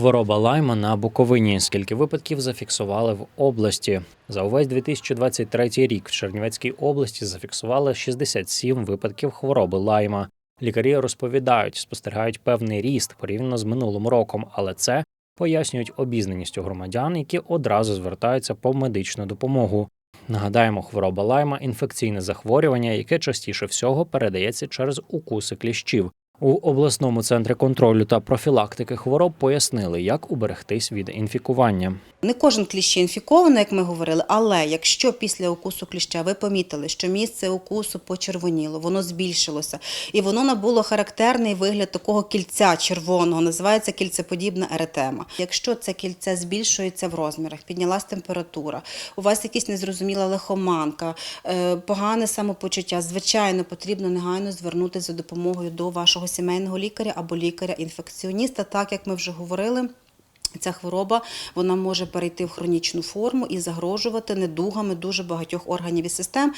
Хвороба лайма на Буковині. Скільки випадків зафіксували в області? За увесь 2023 рік в Чернівецькій області зафіксували 67 випадків хвороби лайма. Лікарі розповідають, спостерігають певний ріст порівняно з минулим роком, але це пояснюють обізнаністю громадян, які одразу звертаються по медичну допомогу. Нагадаємо, хвороба лайма інфекційне захворювання, яке частіше всього передається через укуси кліщів. У обласному центрі контролю та профілактики хвороб пояснили, як уберегтись від інфікування. Не кожен кліщ є інфікований, як ми говорили, але якщо після укусу кліща ви помітили, що місце укусу почервоніло, воно збільшилося, і воно набуло характерний вигляд такого кільця червоного, називається кільцеподібна еретема. Якщо це кільце збільшується в розмірах, піднялась температура, у вас якась незрозуміла лихоманка, е, погане самопочуття, звичайно, потрібно негайно звернутися за допомогою до вашого сімейного лікаря або лікаря-інфекціоніста, так як ми вже говорили. Ця хвороба вона може перейти в хронічну форму і загрожувати недугами дуже багатьох органів і систем.